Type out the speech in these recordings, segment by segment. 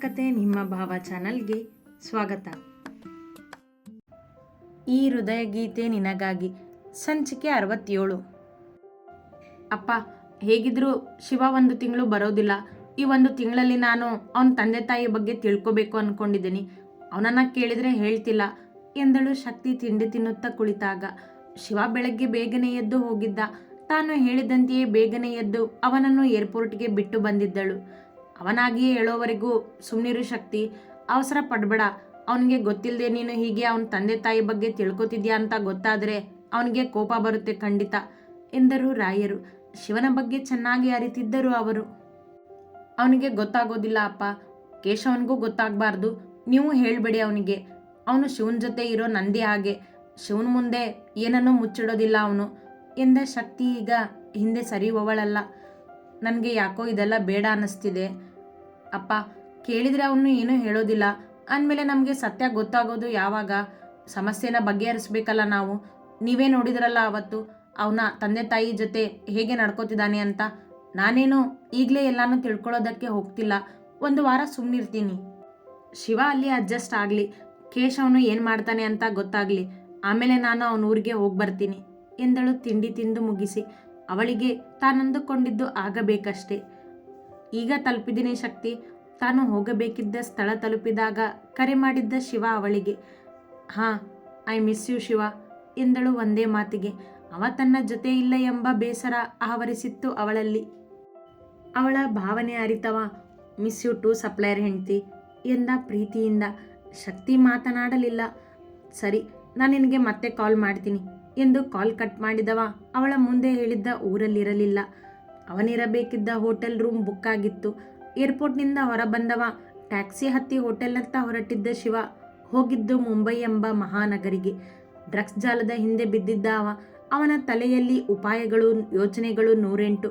ಕತೆ ನಿಮ್ಮ ಭಾವ ಚಾನಲ್ಗೆ ಸ್ವಾಗತ. ಈ ಹೃದಯ ಗೀತೆ ನಿನಗಾಗಿ ಸಂಚಿಕೆ ಅರವತ್ತೇಳು. ಅಪ್ಪ, ಹೇಗಿದ್ರು ಶಿವ ಒಂದು ತಿಂಗಳು ಬರೋದಿಲ್ಲ. ಈ ಒಂದು ತಿಂಗಳಲ್ಲಿ ನಾನು ಅವನ ತಂದೆ ತಾಯಿ ಬಗ್ಗೆ ತಿಳ್ಕೊಬೇಕು ಅನ್ಕೊಂಡಿದ್ದೀನಿ. ಅವನನ್ನು ಕೇಳಿದರೆ ಹೇಳ್ತಿಲ್ಲ. ಎಂದಳು ಶಕ್ತಿ ತಿಂಡಿ ತಿನ್ನುತ್ತಾ ಕುಳಿತಾಗ. ಶಿವ ಬೆಳಗ್ಗೆ ಬೇಗನೆ ಎದ್ದು ಹೋಗಿದ್ದ. ತಾನು ಹೇಳಿದಂತೆಯೇ ಬೇಗನೆ ಎದ್ದು ಅವನನ್ನು ಏರ್ಪೋರ್ಟ್ಗೆ ಬಿಟ್ಟು ಬಂದಿದ್ದಳು. ಅವನಾಗಿಯೇ ಹೇಳೋವರೆಗೂ ಸುಮ್ಮನಿರು ಶಕ್ತಿ. ಅವಸರ ಪಡಬೇಡ. ಅವನಿಗೆ ಗೊತ್ತಿಲ್ಲದೆ ನೀನು ಹೀಗೆ ಅವನ ತಂದೆ ತಾಯಿ ಬಗ್ಗೆ ತಿಳ್ಕೊತಿದ್ಯಾ ಅಂತ ಗೊತ್ತಾದರೆ ಅವನಿಗೆ ಕೋಪ ಬರುತ್ತೆ ಖಂಡಿತ ಎಂದರು ರಾಯರು. ಶಿವನ ಬಗ್ಗೆ ಚೆನ್ನಾಗಿ ಅರಿತಿದ್ದರು ಅವರು. ಅವನಿಗೆ ಗೊತ್ತಾಗೋದಿಲ್ಲ ಅಪ್ಪ. ಕೇಶವನಿಗೂ ಗೊತ್ತಾಗಬಾರ್ದು. ನೀವು ಹೇಳಬೇಡಿ ಅವನಿಗೆ. ಅವನು ಶಿವನ ಜೊತೆ ಇರೋ ನಂದಿ ಹಾಗೆ. ಶಿವನ ಮುಂದೆ ಏನನ್ನೂ ಮುಚ್ಚಿಡೋದಿಲ್ಲ ಅವನು ಎಂದ ಶಕ್ತಿ ಈಗ ಹಿಂದೆ ಸರಿಯುವವಳಲ್ಲ. ನನಗೆ ಯಾಕೋ ಇದೆಲ್ಲ ಬೇಡ ಅನ್ನಿಸ್ತಿದೆ. ಅಪ್ಪ, ಕೇಳಿದರೆ ಅವನು ಏನೂ ಹೇಳೋದಿಲ್ಲ. ಅಂದಮೇಲೆ ನಮಗೆ ಸತ್ಯ ಗೊತ್ತಾಗೋದು ಯಾವಾಗ? ಸಮಸ್ಯೆನ ಬಗೆಹರಿಸ್ಬೇಕಲ್ಲ ನಾವು. ನೀವೇ ನೋಡಿದ್ರಲ್ಲ ಅವತ್ತು ಅವನ ತಂದೆ ತಾಯಿ ಜೊತೆ ಹೇಗೆ ನಡ್ಕೋತಿದ್ದಾನೆ ಅಂತ. ನಾನೇನು ಈಗಲೇ ಎಲ್ಲಾನು ತಿಳ್ಕೊಳ್ಳೋದಕ್ಕೆ ಹೋಗ್ತಿಲ್ಲ. ಒಂದು ವಾರ ಸುಮ್ಮನಿರ್ತೀನಿ ಶಿವ ಅಲ್ಲಿ ಅಡ್ಜಸ್ಟ್ ಆಗಲಿ. ಕೇಶವನು ಏನು ಮಾಡ್ತಾನೆ ಅಂತ ಗೊತ್ತಾಗಲಿ. ಆಮೇಲೆ ನಾನು ಅವನ ಊರಿಗೆ ಹೋಗಿ ಬರ್ತೀನಿ ಎಂದಳು ತಿಂಡಿ ತಿಂದು ಮುಗಿಸಿ. ಅವಳಿಗೆ ತಾನಂದುಕೊಂಡಿದ್ದು ಆಗಬೇಕಷ್ಟೇ. ಈಗ ತಲುಪಿದಿನಿ ಶಕ್ತಿ. ತಾನು ಹೋಗಬೇಕಿದ್ದ ಸ್ಥಳ ತಲುಪಿದಾಗ ಕರೆ ಮಾಡಿದ್ದ ಶಿವ ಅವಳಿಗೆ, ಹಾಂ, ಐ ಮಿಸ್ ಯು ಶಿವ, ಎಂದಳು ಒಂದೇ ಮಾತಿಗೆ. ಅವ ತನ್ನ ಜೊತೆ ಇಲ್ಲ ಎಂಬ ಬೇಸರ ಆವರಿಸಿತ್ತು ಅವಳಲ್ಲಿ. ಅವಳ ಭಾವನೆ ಅರಿತವ, ಮಿಸ್ ಯು ಟು ಸಪ್ಲೈಯರ್ ಹೆಂಡ್ತಿ, ಎಂದ ಪ್ರೀತಿಯಿಂದ. ಶಕ್ತಿ ಮಾತನಾಡಲಿಲ್ಲ. ಸರಿ, ನಾನು ನಿನಗೆ ಮತ್ತೆ ಕಾಲ್ ಮಾಡ್ತೀನಿ, ಎಂದು ಕಾಲ್ ಕಟ್ ಮಾಡಿದವ ಅವಳ ಮುಂದೆ ಹೇಳಿದ್ದ ಊರಲ್ಲಿರಲಿಲ್ಲ. ಅವನಿರಬೇಕಿದ್ದ ಹೋಟೆಲ್ ರೂಮ್ ಬುಕ್ ಆಗಿತ್ತು. ಏರ್ಪೋರ್ಟ್ನಿಂದ ಹೊರಬಂದವ, ಟ್ಯಾಕ್ಸಿ ಹತ್ತಿ ಹೋಟೆಲ್ನತ್ತ ಹೊರಟಿದ್ದ ಶಿವ, ಹೋಗಿದ್ದು ಮುಂಬೈ ಎಂಬ ಮಹಾನಗರಿಗೆ. ಡ್ರಗ್ಸ್ ಜಾಲದ ಹಿಂದೆ ಬಿದ್ದಿದ್ದ ಅವ, ಅವನ ತಲೆಯಲ್ಲಿ ಉಪಾಯಗಳು, ಯೋಚನೆಗಳು ನೂರೆಂಟು.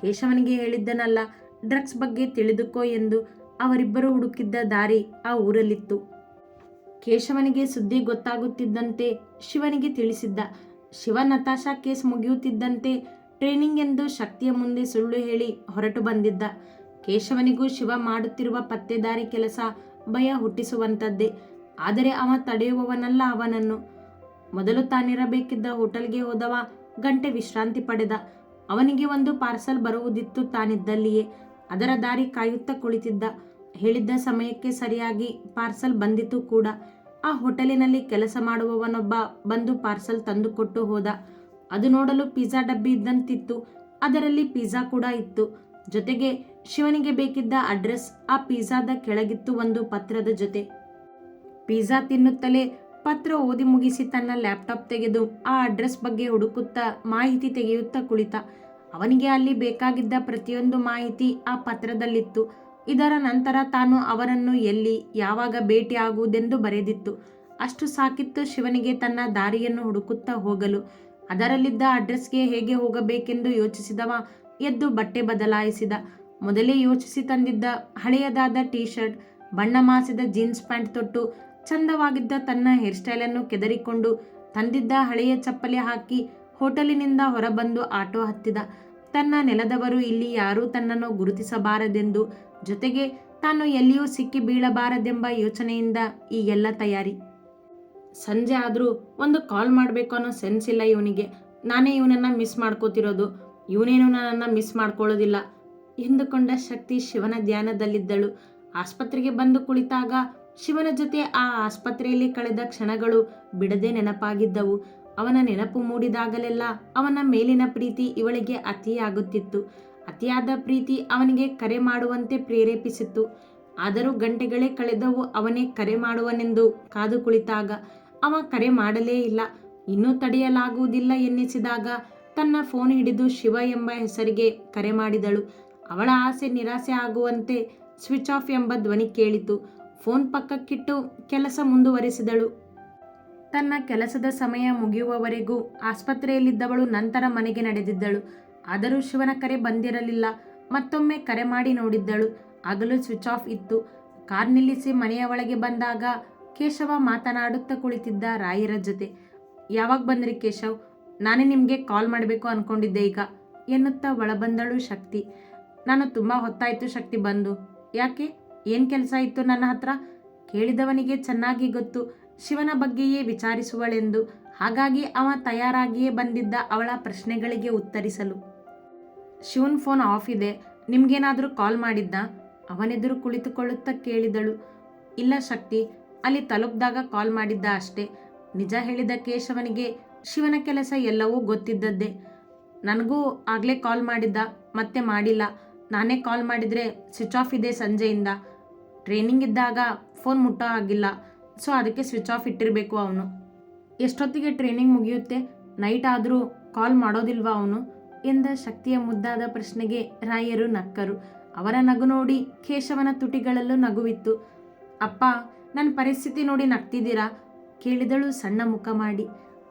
ಕೇಶವನಿಗೆ ಹೇಳಿದ್ದನಲ್ಲ, ಡ್ರಗ್ಸ್ ಬಗ್ಗೆ ತಿಳಿದುಕೋ ಎಂದು ಅವರಿಬ್ಬರು ಹುಡುಕಿದ್ದ ದಾರಿ ಆ ಊರಲ್ಲಿತ್ತು. ಕೇಶವನಿಗೆ ಸುದ್ದಿ ಗೊತ್ತಾಗುತ್ತಿದ್ದಂತೆ ಶಿವನಿಗೆ ತಿಳಿಸಿದ್ದ. ಶಿವ ನತಾಶಾ ಕೇಸ್ ಮುಗಿಯುತ್ತಿದ್ದಂತೆ ಟ್ರೈನಿಂಗ್ ಎಂದು ಶಕ್ತಿಯ ಮುಂದೆ ಸುಳ್ಳು ಹೇಳಿ ಹೊರಟು ಬಂದಿದ್ದ. ಕೇಶವನಿಗೂ ಶಿವ ಮಾಡುತ್ತಿರುವ ಪತ್ತೆದಾರಿ ಕೆಲಸ ಭಯ ಹುಟ್ಟಿಸುವಂಥದ್ದೇ. ಆದರೆ ಅವ ತಡೆಯುವವನಲ್ಲ ಅವನನ್ನು. ಮೊದಲು ತಾನಿರಬೇಕಿದ್ದ ಹೋಟೆಲ್ಗೆ ಹೋದವ ಗಂಟೆ ವಿಶ್ರಾಂತಿ ಪಡೆದ. ಅವನಿಗೆ ಒಂದು ಪಾರ್ಸಲ್ ಬರುವುದಿತ್ತು ತಾನಿದ್ದಲ್ಲಿಯೇ. ಅದರ ದಾರಿ ಕಾಯುತ್ತಾ ಕುಳಿತಿದ್ದ. ಹೇಳಿದ್ದ ಸಮಯಕ್ಕೆ ಸರಿಯಾಗಿ ಪಾರ್ಸಲ್ ಬಂದಿತು ಕೂಡ. ಆ ಹೋಟೆಲಿನಲ್ಲಿ ಕೆಲಸ ಮಾಡುವವನೊಬ್ಬ ಬಂದು ಪಾರ್ಸಲ್ ತಂದುಕೊಟ್ಟು ಹೋದ. ಅದು ನೋಡಲು ಪಿಜ್ಜಾ ಡಬ್ಬಿ ಇದ್ದಂತಿತ್ತು. ಅದರಲ್ಲಿ ಪಿಜ್ಜಾ ಕೂಡ ಇತ್ತು. ಜೊತೆಗೆ ಶಿವನಿಗೆ ಬೇಕಿದ್ದ ಅಡ್ರೆಸ್ ಆ ಪಿಜ್ಜಾದ ಕೆಳಗಿತ್ತು ಒಂದು ಪತ್ರದ ಜೊತೆ. ಪಿಜ್ಜಾ ತಿನ್ನುತ್ತಲೇ ಪತ್ರ ಓದಿ ಮುಗಿಸಿ ತನ್ನ ಲ್ಯಾಪ್ಟಾಪ್ ತೆಗೆದು ಆ ಅಡ್ರೆಸ್ ಬಗ್ಗೆ ಹುಡುಕುತ್ತಾ ಮಾಹಿತಿ ತೆಗೆಯುತ್ತಾ ಕುಳಿತ. ಅವನಿಗೆ ಅಲ್ಲಿ ಬೇಕಾಗಿದ್ದ ಪ್ರತಿಯೊಂದು ಮಾಹಿತಿ ಆ ಪತ್ರದಲ್ಲಿತ್ತು. ಇದರ ನಂತರ ತಾನು ಅವರನ್ನು ಎಲ್ಲಿ, ಯಾವಾಗ ಭೇಟಿಯಾಗುವುದೆಂದು ಬರೆದಿತ್ತು. ಅಷ್ಟು ಸಾಕಿತ್ತು ಶಿವನಿಗೆ ತನ್ನ ದಾರಿಯನ್ನು ಹುಡುಕುತ್ತಾ ಹೋಗಲು. ಅದರಲ್ಲಿದ್ದ ಅಡ್ರೆಸ್ಗೆ ಹೇಗೆ ಹೋಗಬೇಕೆಂದು ಯೋಚಿಸಿದವ ಎದ್ದು ಬಟ್ಟೆ ಬದಲಾಯಿಸಿದ. ಮೊದಲೇ ಯೋಚಿಸಿ ತಂದಿದ್ದ ಹಳೆಯದಾದ ಟೀ ಶರ್ಟ್ ಬಣ್ಣ ಮಾಸಿದ ಜೀನ್ಸ್ ಪ್ಯಾಂಟ್ ತೊಟ್ಟು, ಚಂದವಾಗಿದ್ದ ತನ್ನ ಹೇರ್ ಸ್ಟೈಲನ್ನು ಕೆದರಿಕೊಂಡು ತಂದಿದ್ದ ಹಳೆಯ ಚಪ್ಪಲಿ ಹಾಕಿ ಹೋಟೆಲಿನಿಂದ ಹೊರಬಂದು ಆಟೋ ಹತ್ತಿದ. ತನ್ನ ನೆಲದವರು ಇಲ್ಲಿ ಯಾರೂ ತನ್ನನ್ನು ಗುರುತಿಸಬಾರದೆಂದು ಜೊತೆಗೆ ತಾನು ಎಲ್ಲಿಯೂ ಸಿಕ್ಕಿ ಬೀಳಬಾರದೆಂಬ ಯೋಚನೆಯಿಂದ ಈ ಎಲ್ಲ ತಯಾರಿ. ಸಂಜೆ ಆದರೂ ಒಂದು ಕಾಲ್ ಮಾಡಬೇಕು ಅನ್ನೋ ಸೆನ್ಸ್ ಇಲ್ಲ ಇವನಿಗೆ. ನಾನೇ ಇವನನ್ನು ಮಿಸ್ ಮಾಡ್ಕೋತಿರೋದು. ಇವನೇನು ನನ್ನನ್ನು ಮಿಸ್ ಮಾಡ್ಕೊಳ್ಳೋದಿಲ್ಲ ಎಂದುಕೊಂಡ ಶಕ್ತಿ ಶಿವನ ಧ್ಯಾನದಲ್ಲಿದ್ದಳು. ಆಸ್ಪತ್ರೆಗೆ ಬಂದು ಕುಳಿತಾಗ ಶಿವನ ಜೊತೆ ಆ ಆಸ್ಪತ್ರೆಯಲ್ಲಿ ಕಳೆದ ಕ್ಷಣಗಳು ಬಿಡದೆ ನೆನಪಾಗಿದ್ದವು. ಅವನ ನೆನಪು ಮೂಡಿದಾಗಲೆಲ್ಲ ಅವನ ಮೇಲಿನ ಪ್ರೀತಿ ಇವಳಿಗೆ ಅತಿಯಾಗುತ್ತಿತ್ತು. ಅತಿಯಾದ ಪ್ರೀತಿ ಅವನಿಗೆ ಕರೆ ಮಾಡುವಂತೆ ಪ್ರೇರೇಪಿಸಿತ್ತು. ಆದರೂ ಗಂಟೆಗಳೇ ಕಳೆದವು ಅವನೇ ಕರೆ ಮಾಡುವನೆಂದು ಕಾದು ಕುಳಿತಾಗ ಅವ ಕರೆ ಮಾಡಲೇ ಇಲ್ಲ. ಇನ್ನೂ ತಡೆಯಲಾಗುವುದಿಲ್ಲ ಎನ್ನಿಸಿದಾಗ ತನ್ನ ಫೋನ್ ಹಿಡಿದು ಶಿವ ಎಂಬ ಹೆಸರಿಗೆ ಕರೆ ಮಾಡಿದಳು. ಅವಳ ಆಸೆ ನಿರಾಸೆ ಆಗುವಂತೆ ಸ್ವಿಚ್ ಆಫ್ ಎಂಬ ಧ್ವನಿ ಕೇಳಿತು. ಫೋನ್ ಪಕ್ಕಕ್ಕಿಟ್ಟು ಕೆಲಸ ಮುಂದುವರೆಸಿದಳು. ತನ್ನ ಕೆಲಸದ ಸಮಯ ಮುಗಿಯುವವರೆಗೂ ಆಸ್ಪತ್ರೆಯಲ್ಲಿದ್ದವಳು ನಂತರ ಮನೆಗೆ ನಡೆದಿದ್ದಳು. ಆದರೂ ಶಿವನ ಕರೆ ಬಂದಿರಲಿಲ್ಲ. ಮತ್ತೊಮ್ಮೆ ಕರೆ ಮಾಡಿ ನೋಡಿದ್ದಳು. ಆಗಲೂ ಸ್ವಿಚ್ ಆಫ್ ಇತ್ತು. ಕಾರ್ ನಿಲ್ಲಿಸಿ ಮನೆಯ ಒಳಗೆ ಬಂದಾಗ ಕೇಶವ ಮಾತನಾಡುತ್ತಾ ಕುಳಿತಿದ್ದ ರಾಯರ ಜೊತೆ. ಯಾವಾಗ ಬಂದ್ರಿ ಕೇಶವ್? ನಾನೇ ನಿಮಗೆ ಕಾಲ್ ಮಾಡಬೇಕು ಅನ್ಕೊಂಡಿದ್ದೆ ಈಗ, ಎನ್ನುತ್ತಾ ಒಳಬಂದಳು ಶಕ್ತಿ. ನಾನು ತುಂಬ ಹೊತ್ತಾಯಿತು ಶಕ್ತಿ ಬಂದು. ಯಾಕೆ? ಏನು ಕೆಲಸ ಇತ್ತು ನನ್ನ ಹತ್ರ? ಕೇಳಿದವನಿಗೆ ಚೆನ್ನಾಗಿ ಗೊತ್ತು. ಶಿವನ ಬಗ್ಗೆಯೇ ವಿಚಾರಿಸುವಳೆಂದು. ಹಾಗಾಗಿ ಅವ ತಯಾರಾಗಿಯೇ ಬಂದಿದ್ದ ಅವಳ ಪ್ರಶ್ನೆಗಳಿಗೆ ಉತ್ತರಿಸಲು. ಶಿವನ್ ಫೋನ್ ಆಫ್ ಇದೆ. ನಿಮ್ಗೇನಾದರೂ ಕಾಲ್ ಮಾಡಿದ್ದ? ಅವನೆದುರು ಕುಳಿತುಕೊಳ್ಳುತ್ತಾ ಕೇಳಿದಳು. ಇಲ್ಲ ಶಕ್ತಿ. ಅಲ್ಲಿ ತಲುಪಿದಾಗ ಕಾಲ್ ಮಾಡಿದ್ದ ಅಷ್ಟೇ. ನಿಜ ಹೇಳಿದ ಕೇಶವನಿಗೆ ಶಿವನ ಕೆಲಸ ಎಲ್ಲವೂ ಗೊತ್ತಿದ್ದದ್ದೇ. ನನಗೂ ಆಗಲೇ ಕಾಲ್ ಮಾಡಿದ್ದ, ಮತ್ತೆ ಮಾಡಿಲ್ಲ. ನಾನೇ ಕಾಲ್ ಮಾಡಿದರೆ ಸ್ವಿಚ್ ಆಫ್ ಇದೆ ಸಂಜೆಯಿಂದ. ಟ್ರೈನಿಂಗ್ ಇದ್ದಾಗ ಫೋನ್ ಮುಟ್ಟೋ ಆಗಿಲ್ಲ ಸೊ ಅದಕ್ಕೆ ಸ್ವಿಚ್ ಆಫ್ ಇಟ್ಟಿರಬೇಕು ಅವನು. ಎಷ್ಟೊತ್ತಿಗೆ ಟ್ರೈನಿಂಗ್ ಮುಗಿಯುತ್ತೆ? ನೈಟ್ ಆದರೂ ಕಾಲ್ ಮಾಡೋದಿಲ್ವಾ ಅವನು? ಎಂದ ಶಕ್ತಿಯ ಮುದ್ದಾದ ಪ್ರಶ್ನೆಗೆ ರಾಯರು ನಕ್ಕರು. ಅವರ ನಗು ನೋಡಿ ಕೇಶವನ ತುಟಿಗಳಲ್ಲೂ ನಗುವಿತ್ತು. ಅಪ್ಪ ನನ್ನ ಪರಿಸ್ಥಿತಿ ನೋಡಿ ನಗ್ತಿದ್ದೀರಾ? ಕೇಳಿದಳು ಸಣ್ಣ ಮುಖ ಮಾಡಿ.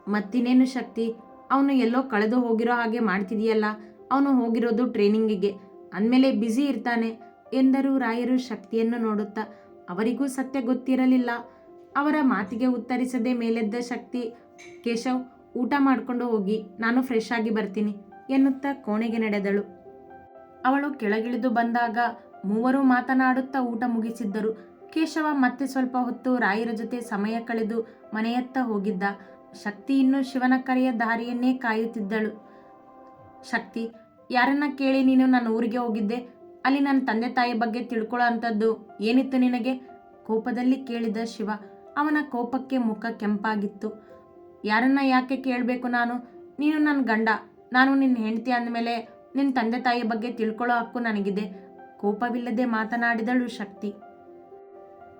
ಮತ್ತಿನ್ನೇನು ಶಕ್ತಿ? ಅವನು ಎಲ್ಲೋ ಕಳೆದು ಹೋಗಿರೋ ಹಾಗೆ ಮಾಡ್ತಿದೆಯಲ್ಲ? ಅವನು ಹೋಗಿರೋದು ಟ್ರೈನಿಂಗಿಗೆ. ಅಂದಮೇಲೆ ಬ್ಯುಸಿ ಇರ್ತಾನೆ, ಎಂದರು ರಾಯರು ಶಕ್ತಿಯನ್ನು ನೋಡುತ್ತಾ. ಅವರಿಗೂ ಸತ್ಯ ಗೊತ್ತಿರಲಿಲ್ಲ. ಅವರ ಮಾತಿಗೆ ಉತ್ತರಿಸದೆ ಮೇಲೆದ್ದ ಶಕ್ತಿ, ಕೇಶವ್, ಊಟ ಮಾಡಿಕೊಂಡು ಹೋಗಿ, ನಾನು ಫ್ರೆಶ್ ಆಗಿ ಬರ್ತೀನಿ, ಎನ್ನುತ್ತಾ ಕೋಣೆಗೆ ನಡೆದಳು. ಅವಳು ಕೆಳಗಿಳಿದು ಬಂದಾಗ ಮೂವರು ಮಾತನಾಡುತ್ತಾ ಊಟ ಮುಗಿಸಿದ್ದರು. ಕೇಶವ ಮತ್ತೆ ಸ್ವಲ್ಪ ಹೊತ್ತು ರಾಯರ ಜೊತೆ ಸಮಯ ಕಳೆದು ಮನೆಯತ್ತ ಹೋಗಿದ್ದ. ಶಕ್ತಿ ಇನ್ನು ಶಿವನ ಕರೆಯ ದಾರಿಯನ್ನೇ ಕಾಯುತ್ತಿದ್ದಳು. ಶಕ್ತಿ, ಯಾರನ್ನ ಕೇಳಿ ನೀನು ನನ್ನ ಊರಿಗೆ ಹೋಗಿದ್ದೆ? ಅಲ್ಲಿ ನನ್ನ ತಂದೆ ತಾಯಿ ಬಗ್ಗೆ ತಿಳ್ಕೊಳ್ಳೋ ಅಂಥದ್ದು ಏನಿತ್ತು ನಿನಗೆ? ಕೋಪದಲ್ಲಿ ಕೇಳಿದ ಶಿವ, ಅವನ ಕೋಪಕ್ಕೆ ಮುಖ ಕೆಂಪಾಗಿತ್ತು. ಯಾರನ್ನ ಯಾಕೆ ಕೇಳಬೇಕು ನಾನು? ನೀನು ನನ್ನ ಗಂಡ, ನಾನು ನಿನ್ನ ಹೆಂಡತಿ ಅಂದಮೇಲೆ ನಿನ್ನ ತಂದೆ ತಾಯಿ ಬಗ್ಗೆ ತಿಳ್ಕೊಳ್ಳೋ ಹಕ್ಕು ನನಗಿದೆ. ಕೋಪವಿಲ್ಲದೆ ಮಾತನಾಡಿದಳು ಶಕ್ತಿ.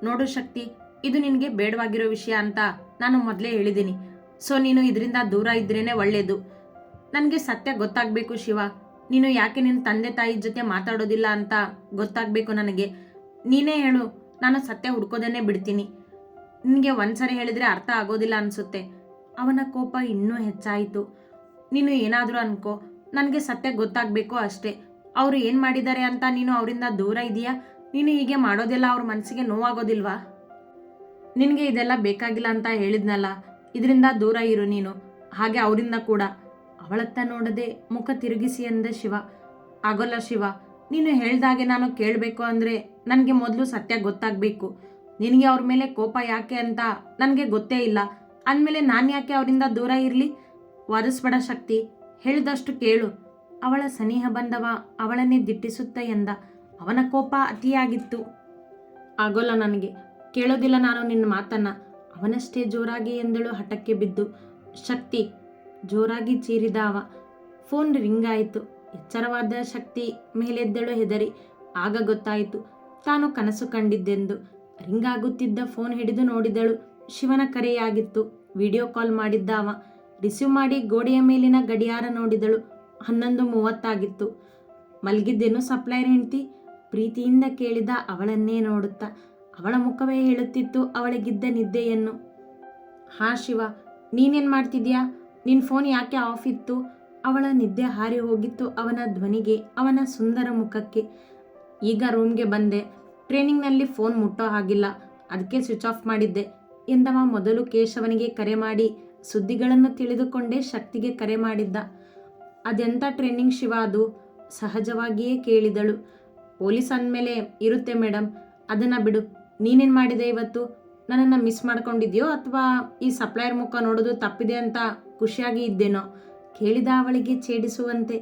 ನೋಡು ಶಕ್ತಿ, ಇದು ನಿನಗೆ ಬೇಡವಾಗಿರೋ ವಿಷಯ ಅಂತ ನಾನು ಮೊದಲೇ ಹೇಳಿದ್ದೀನಿ. ಸೊ, ನೀನು ಇದರಿಂದ ದೂರ ಇದ್ರೇನೆ ಒಳ್ಳೆಯದು ನನಗೆ ಸತ್ಯ ಗೊತ್ತಾಗಬೇಕು ಶಿವ. ನೀನು ಯಾಕೆ ನಿನ್ನ ತಂದೆ ತಾಯಿ ಜೊತೆ ಮಾತಾಡೋದಿಲ್ಲ ಅಂತ ಗೊತ್ತಾಗಬೇಕು ನನಗೆ. ನೀನೇ ಹೇಳು, ನಾನು ಸತ್ಯ ಹುಡ್ಕೋದನ್ನೇ ಬಿಡ್ತೀನಿ. ನಿನಗೆ ಒಂದ್ಸರಿ ಹೇಳಿದರೆ ಅರ್ಥ ಆಗೋದಿಲ್ಲ ಅನಿಸುತ್ತೆ. ಅವನ ಕೋಪ ಇನ್ನೂ ಹೆಚ್ಚಾಯಿತು. ನೀನು ಏನಾದರೂ ಅನ್ಕೋ, ನನಗೆ ಸತ್ಯ ಗೊತ್ತಾಗಬೇಕು ಅಷ್ಟೇ. ಅವರು ಏನು ಮಾಡಿದ್ದಾರೆ ಅಂತ ನೀನು ಅವರಿಂದ ದೂರ ಇದೆಯಾ ನೀನು ಹೀಗೆ ಮಾಡೋದೆಲ್ಲ ಅವ್ರ ಮನಸ್ಸಿಗೆ ನೋವಾಗೋದಿಲ್ವಾ? ನಿನಗೆ ಇದೆಲ್ಲ ಬೇಕಾಗಿಲ್ಲ ಅಂತ ಹೇಳಿದ್ನಲ್ಲ, ಇದರಿಂದ ದೂರ ಇರು ನೀನು. ಹಾಗೆ ಅವರಿಂದ ಕೂಡ. ಅವಳತ್ತ ನೋಡದೆ ಮುಖ ತಿರುಗಿಸಿ ಅಂದ ಶಿವ. ಆಗೋಲ್ಲ ಶಿವ, ನೀನು ಹೇಳ್ದಾಗೆ ನಾನು ಕೇಳಬೇಕು ಅಂದರೆ ನನಗೆ ಮೊದಲು ಸತ್ಯ ಗೊತ್ತಾಗಬೇಕು. ನಿನಗೆ ಅವ್ರ ಮೇಲೆ ಕೋಪ ಯಾಕೆ ಅಂತ ನನಗೆ ಗೊತ್ತೇ ಇಲ್ಲ. ಅಂದಮೇಲೆ ನಾನು ಯಾಕೆ ಅವರಿಂದ ದೂರ ಇರಲಿ? ವಾದಿಸ್ಬೇಡ ಶಕ್ತಿ, ಹೇಳಿದಷ್ಟು ಕೇಳು. ಅವಳ ಸನಿಹ ಬಂದವ ಅವಳನ್ನೇ ದಿಟ್ಟಿಸುತ್ತ ಎಂದ. ಅವನ ಕೋಪ ಅತಿಯಾಗಿತ್ತು. ಆಗೋಲ್ಲ ನನಗೆ. ಕೇಳೋದಿಲ್ಲ ನಾನು ನಿನ್ನ ಮಾತನ್ನ. ಅವನಷ್ಟೇ ಜೋರಾಗಿ ಎಂದಳು ಹಠಕ್ಕೆ ಬಿದ್ದು. ಶಕ್ತಿ. ಜೋರಾಗಿ ಚೀರಿದ ಅವ. ಫೋನ್ ರಿಂಗ್ ಆಯಿತು. ಎಚ್ಚರವಾದ ಶಕ್ತಿ ಮೇಲೆದ್ದಳು ಹೆದರಿ. ಆಗ ಗೊತ್ತಾಯಿತು. ತಾನು ಕನಸು ಕಂಡಿದ್ದೆಂದು. ರಿಂಗ್ ಆಗುತ್ತಿದ್ದ ಫೋನ್ ಹಿಡಿದು ನೋಡಿದಳು. ಶಿವನ ಕರೆಯಾಗಿತ್ತು. ವಿಡಿಯೋ ಕಾಲ್ ಮಾಡಿದ್ದ ಅವ. ರಿಸೀವ್ ಮಾಡಿ ಗೋಡೆಯ ಮೇಲಿನ ಗಡಿಯಾರ ನೋಡಿದಳು. ಹನ್ನೊಂದು ಮೂವತ್ತಾಗಿತ್ತು. ಮಲಗಿದ್ದೇನು ಸಪ್ಲೈರ್ ಹೆಂಡ್ತಿ? ಪ್ರೀತಿಯಿಂದ ಕೇಳಿದ ಅವಳನ್ನೇ ನೋಡುತ್ತಾ ಅವಳ ಮುಖವೇ ಹೇಳುತ್ತಿತ್ತು ಅವಳಿಗಿದ್ದ ನಿದ್ದೆಯನ್ನು. ಹಾ ಶಿವ, ನೀನೇನು ಮಾಡ್ತಿದ್ಯಾ? ನಿನ್ನ ಫೋನ್ ಯಾಕೆ ಆಫ್ ಇತ್ತು? ಅವಳ ನಿದ್ದೆ ಹಾರಿ ಹೋಗಿತ್ತು ಅವನ ಧ್ವನಿಗೆ, ಅವನ ಸುಂದರ ಮುಖಕ್ಕೆ. ಈಗ ರೂಮ್ಗೆ ಬಂದೆ. ಟ್ರೈನಿಂಗ್ನಲ್ಲಿ ಫೋನ್ ಮುಟ್ಟೋ ಹಾಗಿಲ್ಲ. ಅದಕ್ಕೆ ಸ್ವಿಚ್ ಆಫ್ ಮಾಡಿದ್ದೆ. ಎಂದವ ಮೊದಲು ಕೇಶವನಿಗೆ ಕರೆ ಮಾಡಿ, ಸುದ್ದಿಗಳನ್ನು ತಿಳಿದುಕೊಂಡೇ ಶಕ್ತಿಗೆ ಕರೆ ಮಾಡಿದ್ದ. ಅದೆಂಥ ಟ್ರೈನಿಂಗ್ ಶಿವ ಅದು? ಸಹಜವಾಗಿಯೇ ಕೇಳಿದಳು. ಪೊಲೀಸ್ ಅಂದಮೇಲೆ ಇರುತ್ತೆ ಮೇಡಮ್ ಅದನ್ನು ಬಿಡು. ನೀನೇನು ಮಾಡಿದೆ ಇವತ್ತು? ನನ್ನನ್ನು ಮಿಸ್ ಮಾಡ್ಕೊಂಡಿದ್ಯೋ ಅಥವಾ ಈ ಸಪ್ಲೈಯರ್ ಮುಖ ನೋಡೋದು ತಪ್ಪಿದೆ ಅಂತ ಖುಷಿಯಾಗಿ ಇದ್ದೇನೋ? ಕೇಳಿದ ಅವಳಿಗೆ ಛೇಡಿಸುವಂತೆ.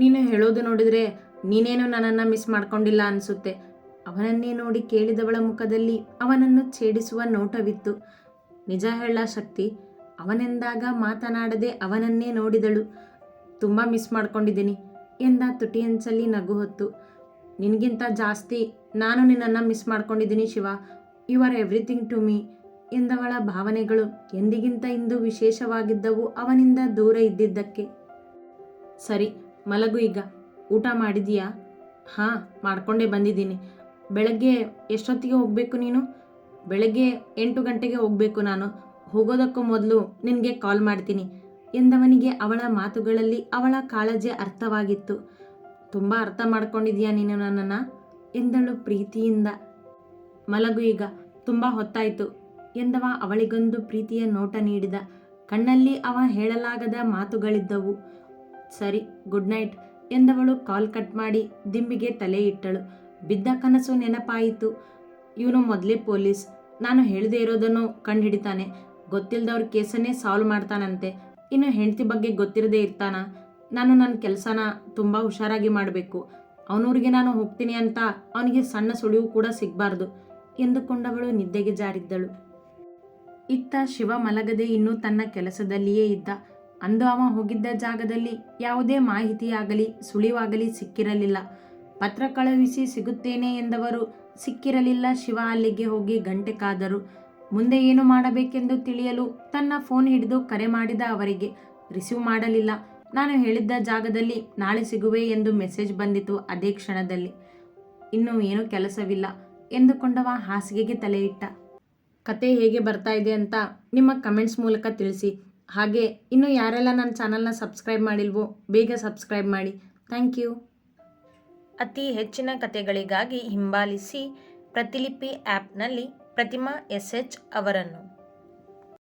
ನೀನು ಹೇಳೋದು ನೋಡಿದರೆ ನೀನೇನು ನನ್ನನ್ನು ಮಿಸ್ ಮಾಡ್ಕೊಂಡಿಲ್ಲ ಅನಿಸುತ್ತೆ. ಅವನನ್ನೇ ನೋಡಿ ಕೇಳಿದವಳ ಮುಖದಲ್ಲಿ ಅವನನ್ನು ಛೇಡಿಸುವ ನೋಟವಿತ್ತು. ನಿಜ ಹೇಳ ಶಕ್ತಿ, ಅವನೆಂದಾಗ ಮಾತನಾಡದೆ ಅವನನ್ನೇ ನೋಡಿದಳು. ತುಂಬ ಮಿಸ್ ಮಾಡ್ಕೊಂಡಿದ್ದೀನಿ ಎಂದ ತುಟಿಯಂಚಲ್ಲಿ ನಗು ಹೊತ್ತು. ನಿನಗಿಂತ ಜಾಸ್ತಿ ನಾನು ನಿನ್ನನ್ನು ಮಿಸ್ ಮಾಡ್ಕೊಂಡಿದ್ದೀನಿ Shiva. You are everything to me ಎಂದವಳ ಭಾವನೆಗಳು ಎಂದಿಗಿಂತ ಇಂದು ವಿಶೇಷವಾಗಿದ್ದವು ಅವನಿಂದ ದೂರ ಇದ್ದಿದ್ದಕ್ಕೆ. ಸರಿ, ಮಲಗು ಈಗ. ಊಟ ಮಾಡಿದೀಯಾ ಹಾಂ, ಮಾಡಿಕೊಂಡೇ ಬಂದಿದ್ದೀನಿ. ಬೆಳಗ್ಗೆ ಎಷ್ಟೊತ್ತಿಗೆ ಹೋಗಬೇಕು ನೀನು? ಬೆಳಗ್ಗೆ ಎಂಟು ಗಂಟೆಗೆ ಹೋಗಬೇಕು ನಾನು. ಹೋಗೋದಕ್ಕೂ ಮೊದಲು ನಿನಗೆ ಕಾಲ್ ಮಾಡ್ತೀನಿ ಎಂದವನಿಗೆ ಅವಳ ಮಾತುಗಳಲ್ಲಿ ಅವಳ ಕಾಳಜಿ ಅರ್ಥವಾಗಿತ್ತು. ತುಂಬ ಅರ್ಥ ಮಾಡ್ಕೊಂಡಿದ್ಯಾ ನೀನು ನನ್ನನ್ನು? ಎಂದಳು ಪ್ರೀತಿಯಿಂದ. ಮಲಗು ಈಗ. ತುಂಬ ಹೊತ್ತಾಯಿತು. ಎಂದವ ಅವಳಿಗೊಂದು ಪ್ರೀತಿಯ ನೋಟ ನೀಡಿದ. ಕಣ್ಣಲ್ಲಿ ಅವ ಹೇಳಲಾಗದ ಮಾತುಗಳಿದ್ದವು. ಸರಿ, ಗುಡ್ ನೈಟ್ ಎಂದವಳು ಕಾಲ್ ಕಟ್ ಮಾಡಿ ದಿಂಬಿಗೆ ತಲೆ ಇಟ್ಟಳು. ಬಿದ್ದ ಕನಸು ನೆನಪಾಯಿತು. ಇವನು ಮೊದಲೇ ಪೊಲೀಸ್. ನಾನು ಹೇಳದೇ ಇರೋದನ್ನು ಕಂಡುಹಿಡಿತಾನೆ. ಗೊತ್ತಿಲ್ಲದವ್ರ ಕೇಸನ್ನೇ ಸಾಲ್ವ್ ಮಾಡ್ತಾನಂತೆ. ಇನ್ನು ಹೆಂಡತಿ ಬಗ್ಗೆ ಗೊತ್ತಿರದೇ ಇರ್ತಾನ? ನಾನು ನನ್ನ ಕೆಲಸನ ತುಂಬ ಹುಷಾರಾಗಿ ಮಾಡಬೇಕು. ಅವನೂರಿಗೆ ನಾನು ಹೋಗ್ತೀನಿ ಅಂತ ಅವನಿಗೆ ಸಣ್ಣ ಸುಳಿವು ಕೂಡ ಸಿಗಬಾರ್ದು ಎಂದುಕೊಂಡವಳು ನಿದ್ದೆಗೆ ಜಾರಿದ್ದಳು. ಇತ್ತ ಶಿವ ಮಲಗದೆ ಇನ್ನೂ ತನ್ನ ಕೆಲಸದಲ್ಲಿಯೇ ಇದ್ದ. ಅಂದು ಅವ ಹೋಗಿದ್ದ ಜಾಗದಲ್ಲಿ ಯಾವುದೇ ಮಾಹಿತಿಯಾಗಲಿ, ಸುಳಿವಾಗಲಿ ಸಿಕ್ಕಿರಲಿಲ್ಲ. ಪತ್ರ ಕಳುಹಿಸಿ ಸಿಗುತ್ತೇನೆ ಎಂದವರು ಸಿಕ್ಕಿರಲಿಲ್ಲ. ಶಿವ ಅಲ್ಲಿಗೆ ಹೋಗಿ ಗಂಟೆ ಕಾದರು. ಮುಂದೆ ಏನು ಮಾಡಬೇಕೆಂದು ತಿಳಿಯಲು ತನ್ನ ಫೋನ್ ಹಿಡಿದು ಕರೆ ಮಾಡಿದ ಅವರಿಗೆ, ರಿಸೀವ್ ಮಾಡಲಿಲ್ಲ. ನಾನು ಹೇಳಿದ್ದ ಜಾಗದಲ್ಲಿ ನಾಳೆ ಸಿಗುವೆ ಎಂದು ಮೆಸೇಜ್ ಬಂದಿತು ಅದೇ ಕ್ಷಣದಲ್ಲಿ. ಇನ್ನು ಏನೂ ಕೆಲಸವಿಲ್ಲ ಎಂದುಕೊಂಡವ ಹಾಸಿಗೆಗೆ ತಲೆ ಇಟ್ಟ ಕತೆ ಹೇಗೆ ಬರ್ತಾ ಇದೆ ಅಂತ ನಿಮ್ಮ ಕಮೆಂಟ್ಸ್ ಮೂಲಕ ತಿಳಿಸಿ. ಹಾಗೆ ಇನ್ನು ಯಾರೆಲ್ಲ ನನ್ನ ಚಾನಲ್ನ ಸಬ್ಸ್ಕ್ರೈಬ್ ಮಾಡಿಲ್ವೋ ಬೇಗ ಸಬ್ಸ್ಕ್ರೈಬ್ ಮಾಡಿ. Thank you. ಅತಿ ಹೆಚ್ಚಿನ ಕತೆಗಳಿಗಾಗಿ ಹಿಂಬಾಲಿಸಿ ಪ್ರತಿಲಿಪಿ ಆ್ಯಪ್ನಲ್ಲಿ ಪ್ರತಿಮಾ ಎಸ್ ಎಚ್ ಅವರನ್ನು.